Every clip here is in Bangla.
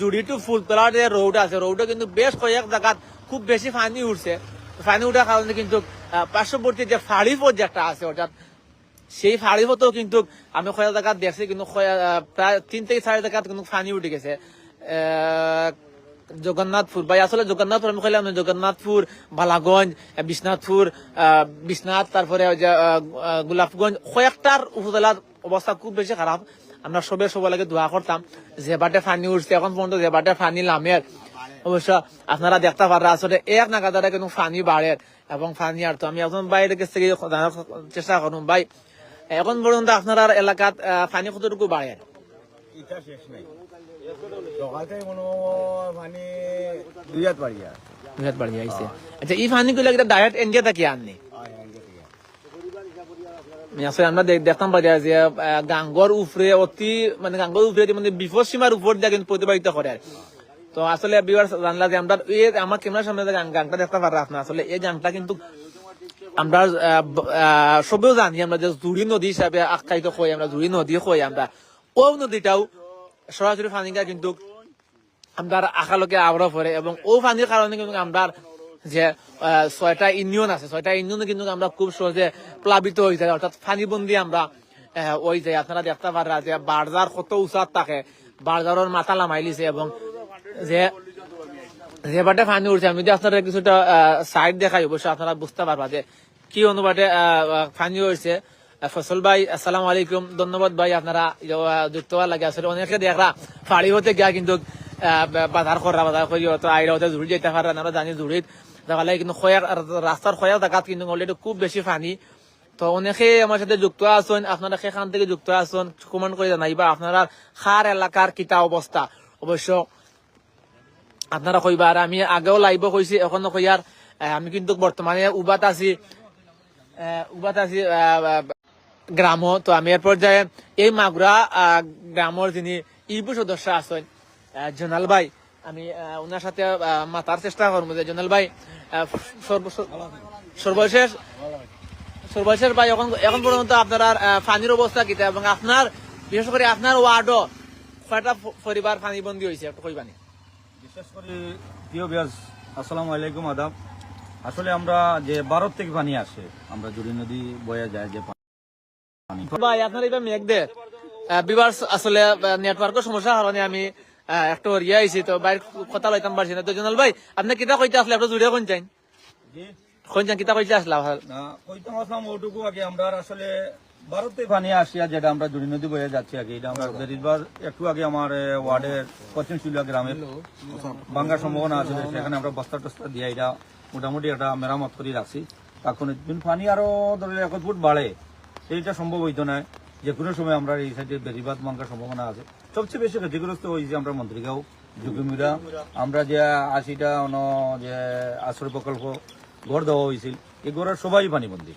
জুড়ি টু ফুলতলার যে রোড আছে রোডে কিন্তু বেশ কয়েক জায়গাত খুব বেশি পানি উঠছে। ফানি উঠার কারণে কিন্তু পার্শ্ববর্তী যে ফাড়ি পথ যে একটা আছে অর্থাৎ সেই ফাড়ি পথেও কিন্তু আমি কয়েক জায়গাত দেখছি, কিন্তু প্রায় তিন থেকে চারি জায়গাত কিন্তু পানি উঠে গেছে। জগন্নাথপুর ভাই আসলে জগন্নাথপুর আমি কইলাম জগন্নাথপুর বালাগঞ্জ বিশ্বনাথপুর বিশ্বনাথ, তারপরে গোলাপগঞ্জ কয়েকটার উপজেলার অবস্থা খুব বেশি খারাপ। আমরা সবে সবার লাগে দোয়া করতাম যে বাটে ফানি উঠছে এখন পর্যন্ত যে বাটে ফানি লামের অবশ্য আপনারা দেখতে পারেন আসলে এক নাগাদারে কিন্তু ফানি বাড়ে। এবং ফানি আর তো আমি এখন বাইরে কাছ থেকে জানার চেষ্টা করুন ভাই। এখন পর্যন্ত আপনার এলাকাত ফানি কতটুকু বাড়ে? ইটা শেষ নাই। মানে দুই হাত বাড়ি আর আইছে। আচ্ছা এই ফানি গুলো ডাইরেক্ট এনজিও থাকি আননি? আমরা দেখতাম গাঙ্গর উপরে অতি মানে গাঙ্গর উপরে যে মানে বিপদ সীমার উপর দিয়ে কিন্তু প্রতিবাহিত করে। তো আসলে জানলা যে আমরা আমার ক্যামেরার সামনে দেখতে পারা আসলে এই কিন্তু আমরা সবেও জানি আমরা যে জুড়ি নদী হিসাবে আখ্যায়িত হই আমরা জুড়ি নদী হই আমরা ও নদীটাও সরাসরি ফানিকা কিন্তু আমরা আশালোকে আগ্রহ করে এবং ও পানির কারণে কিন্তু আমরা যে ছয়টা ইউনিয়ন আছে। ছয়টা ইউনিয়নে কিন্তু আমরা খুব সহজে প্লাবিত হয়ে যায়। অর্থাৎ পানিবন্দি আমরা ওই যে আপনারা দেখতে পারা যে বারজার কত উচাত থাকে। বারজারের মাথা লামাইলিছে এবং যে যে বাটে পানি উঠছে আমি যদি আপনারা কিছুটা সাইড দেখাই অবশ্যই আপনারা বুঝতে পারবা যে কি আহ, পানি হয়েছে ফসল ভাই আসসালামু আলাইকুম। ধন্যবাদ ভাই আপনারা যুক্ত হওয়ার লাগে আসলে অনেকে দেখরা ফাড়ি হতে গিয়া কিন্তু বাজার করা বাজার করি তো আইরা হতে জুড়ি যেতে পারে আমরা জানি জুড়িত দেখালে কিন্তু খয়ার রাস্তার খয়ার জায়গাত কিন্তু অলরেডি খুব বেশি পানি তো অনেকে আমার সাথে যুক্ত আছেন আপনারা সেখান থেকে যুক্ত আছেন কমেন্ট করে জানাইবা আপনারা খার এলাকার কিতা অবস্থা অবশ্য আপনারা কইবা আর আমি আগেও লাইভ কইছি এখনও কইয়ার আমি কিন্তু বর্তমানে উবাত আছি উবাত আছি গ্রাম তো আমি এর পর্যায়ে এই মাগুরা গ্রামের যিনি ইবু সদস্য আছেন জোনাল ভাই আমি ওনার সাথে মাতার চেষ্টা করব যে জোনাল ভাই সর্বশেষ সর্বশেষ ভাই এখন এখন পর্যন্ত আপনার পানির অবস্থা কিতা এবং আপনার বিশেষ করে আপনার ওয়ার্ডও কয়টা পরিবার পরিবার পানিবন্দী হয়েছে একটু কইবানি বিশেষ করে প্রিয় ব্যাস আসসালামু আলাইকুম আদাব। আসলে আমরা যে ভারত থেকে পানি আসে আমরা জুড়ি নদী বয়ে যায় যে পানি ভাই আপনার এবার মেঘদের বিবার আসলে নেটওয়ার্কের সমস্যা কারণে আমি একটু ইয়ে আইছি তো বাইর কথা লইতাম পারছি না। তো জনাল ভাই আপনি কিতা কইতে আসলে? আপনার জুড়ে কোন চাইন? জি? কোন চান কিতা কইতে আসলা? না কইতাম আসলাম ওটুকু আগে। আমরা আসলে ভারতে পানি আসিয়া যেটা আমরা জুড়ি নদী বয়ে যাচ্ছি আগে এটা আমরা বেরিবার একটু আগে আমার এ, ওয়ার্ডের পশ্চিম শিলুয়া গ্রামে ভাঙ্গার সম্ভাবনা আছে সেখানে আমরা বস্তা টস্তা দিয়ে এটা মোটামুটি একটা মেরামত করে রাখছি। তখন দিন পানি আরও ধরে এক ফুট বাড়ে। সেইটা সম্ভব হইতো না। যে কোনো সময় আমরা এই সাইডে বেরিবাদ ভাঙ্গার সম্ভাবনা আছে। সবচেয়ে বেশি ক্ষতিগ্রস্ত হয়েছে আমরা মন্ত্রীগাঁও জুকিমিরা আমরা যে আশিটা অন যে আশ্রয় প্রকল্প ঘর দেওয়া হয়েছিল এই ঘরের সবাই পানিবন্দী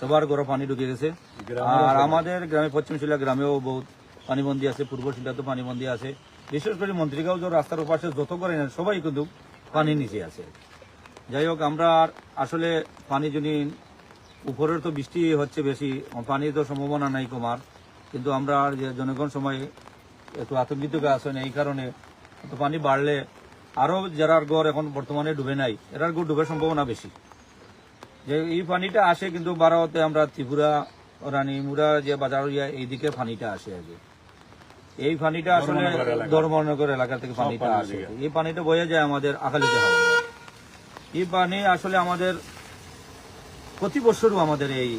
সবার ঘরে পানি ঢুকে গেছে। আর আমাদের গ্রামে পশ্চিম শিলা গ্রামেও বহুত পানিবন্দী আছে পূর্ব শিলাতেও পানিবন্দী আছে। বিশেষ করে মন্ত্রীগাঁও যে রাস্তার পাশে যত করে না সবাই কিন্তু পানির নিচে আছে। যাই হোক আমরা আসলে পানি যদি উপরের তো বৃষ্টি হচ্ছে বেশি পানির তো সম্ভাবনা নাই কমার। কিন্তু আমরা আর যে জনগণ সময় একটু আতঙ্কিত আছেন এই কারণে তো পানি বাড়লে আরও যারার গড় এখন বর্তমানে ডুবে নাই এরার গড় ডুবে সম্ভাবনা বেশি। যে এই পানিটা আসে কিন্তু ভারতে আমরা ত্রিপুরা রানীমুরা যে বাজার ইয়া এইদিকে পানিটা আসে আগে। এই পানিটা আসলে ধর্মনগর এলাকা। থেকে পানিটা আসে। এই পানিটা বয়ে যায় আমাদের আকালিতে হবে এই পানি আসলে আমাদের প্রতি বছরও আমাদের এই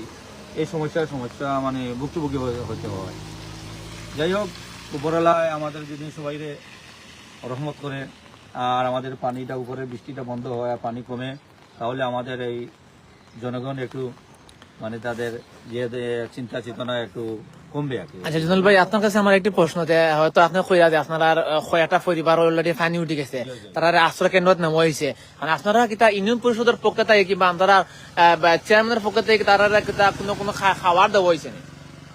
এই সমস্যার সমস্যা মানে ভুক্তভোগী হতে হয়। যাই হোক, উপরওয়ালায় আমাদের যদি সবাই রহমত করে, আর আমাদের পানিটা উপরে, বৃষ্টিটা বন্ধ হয় আর পানি কমে, তাহলে আমাদের এই জনগণ একটু মানে তাদের যে চিন্তা চেতনা একটু কমবে আচ্ছা জনাল ভাই আপনার কাছে আমার একটি প্রশ্ন যে হয়তো আপনি কইরা যে আপনার কয়টা পরিবার অলরেডি পানি উঠে গেছে। তারা আশ্রয় কেন্দ্রত নামা হয়েছে মানে আপনারা কিতা ইউনিয়ন পরিষদের পক্ষ থেকে কিংবা আপনারা চেয়ারম্যানের পক্ষ থেকে তারা কিতা কোনো কোনো খা- খাবার দেওয়া হয়েছে?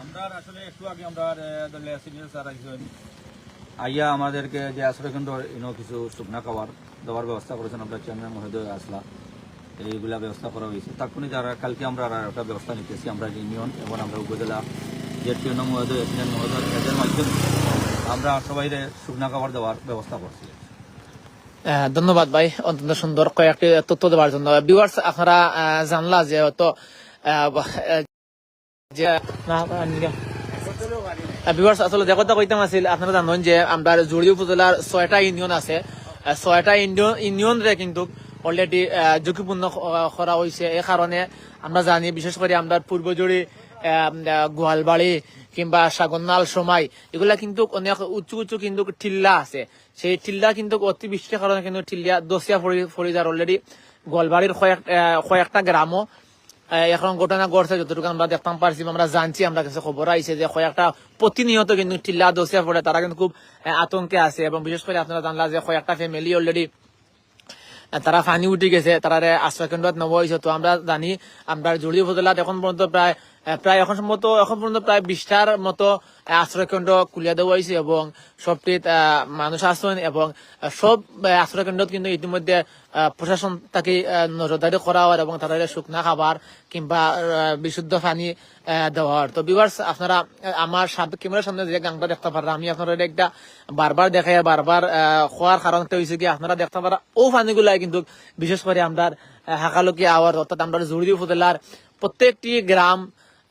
আমরা আসলে একটু আগে আমরা সিনিয়র স্যার আইয়া আমাদেরকে যে আশ্রয় কেন্দ্র ইনো কিছু শুকনা খাবার দেওয়ার ব্যবস্থা করেছেন আমরা চেয়ারম্যান মহোদয় আসলা। এইগুলা ব্যবস্থা করা হয়েছে তখনই যারা কালকে আমরা একটা ব্যবস্থা নিতেছি আমরা ইউনিয়ন এবং আমরা উপজেলা টিউন মহোদয় এসিডেন্ট মহোদয় এদের মাধ্যমে আমরা সবাই শুকনা খাবার দেওয়ার ব্যবস্থা করছি। ধন্যবাদ ভাই, অত্যন্ত সুন্দর কয়েকটি তথ্য দেওয়ার জন্য। ভিউয়ার্স আপনারা জানলা যে হয়তো ভিউয়ার্স আসলে যে কথা কইতাম আছিল, আপনারা জানেন যে আমরা জুড়ি উপজেলার ছয়টা ইউনিয়ন আছে। ছয়টা ইউনিয়ন রে কিন্তু অলরেডি ঝুঁকিপূর্ণ করা হয়েছে এই কারণে আমরা জানি, বিশেষ করে আমরা পূর্বজুড়ি গোয়ালবাড়ি কিংবা সাগরনাল সময় এগুলা কিন্তু অনেক উঁচু উঁচু কিন্তু টিল্লা আছে। সেই টিল্লা কিন্তু অতিবৃষ্টির কারণে কিন্তু টিল্লা দশিয়া পড়ে যার অলরেডি গোয়ালবাড়ির কয়েকটা গ্রামও। এখন ঘটনা ঘটছে, যতটুকু আমরা দেখতাম, পারছি, আমরা জানছি, আমরা কাছে খবর আইছে যে কয়েকটা প্রতিনিয়ত কিন্তু টিল্লা দোষিয়া পড়ে তারা কিন্তু খুব আতঙ্কে আছে এবং বিশেষ করে আপনারা জানলা যে কয়েকটা ফ্যামিলি অলরেডি তারা ফানি উঠে গেছে তারা আশ্রয় কেন্দ্র নেওয়া হয়েছে। তো আমরা জানি, আমরা জড়িয়ে উপজেলাত এখন পর্যন্ত প্রায় প্রায় এখন সম্ভবত এখন পর্যন্ত প্রায় বিশটার মতো আহ, আশ্রয় কেন্দ্র খুলিয়া দেওয়া হয়েছে এবং সবটিত মানুষ আছেন এবং সব আহ, আশ্রয় কেন্দ্রত কিন্তু ইতিমধ্যে প্রশাসন তাকে নজরদারি করা হয় এবং তাদের শুকনা খাবার কিংবা বিশুদ্ধ পানি দেওয়া তো বিভার্স আপনারা আমার ক্যামেরার সামনে যে গানটা দেখতে পারেন আমি আপনারা একটা বারবার দেখাই বারবার খোয়ার কারণটা হয়েছে কি আপনারা দেখতে পারা ও পানিগুলাই কিন্তু বিশেষ করে আমরা হাকালকি আওয়ার অর্থাৎ আমরা জুড়ি উপজেলার প্রত্যেকটি গ্রাম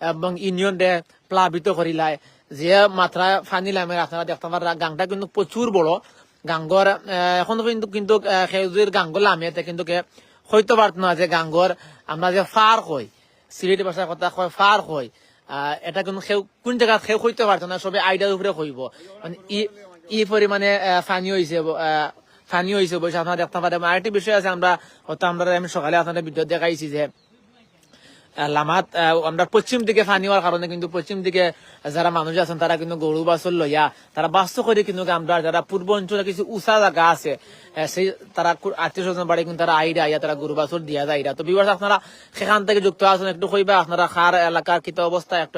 এবং ইউনিয়ন ডে প্লাবিত করিলায়। যে মাত্রা ফানি লামে আপনারা দেখতে পারা গাংটা কিন্তু প্রচুর বড়। গাঙ্গর এখনও কিন্তু কিন্তু সেউজের গাঙ্গর লামিয়াতে কিন্তু হইতে পারত যে গাঙ্গর আমরা যে ফার কই, সিলেটি ভাষার কথা কয় ফার কই এটা কিন্তু সেও, কোন জায়গাত সেও হইতে পারত না, সবে আইডিয়ার উপরে কইব মানে ই ই পরিমাণে ফানি হয়েছে ফানি হয়েছে বসে আপনারা দেখতে পারেন আরেকটি বিষয় আছে, আমরা, হয়তো আমরা আমি সকালে আপনাদের ভিডিও দেখাইছি যে লামাত আমরা পশ্চিম দিকে ফানি হওয়ার কারণে কিন্তু পশ্চিম দিকে যারা মানুষ আছেন তারা কিন্তু গরু বাছর লইয়া তারা বাস্তব করে কিন্তু আমরা যারা পূর্ব অঞ্চলে কিছু উঁচা জায়গা আছে সেই তারা আত্মীয় স্বজন বাড়ি কিন্তু তারা আইডা আইয়া তারা গরু বাছর দিয়া যায়। তো বিবাস আপনারা সেখান থেকে যুক্ত আছেন, একটু কইবা আপনারা খার এলাকার কিতা অবস্থা একটু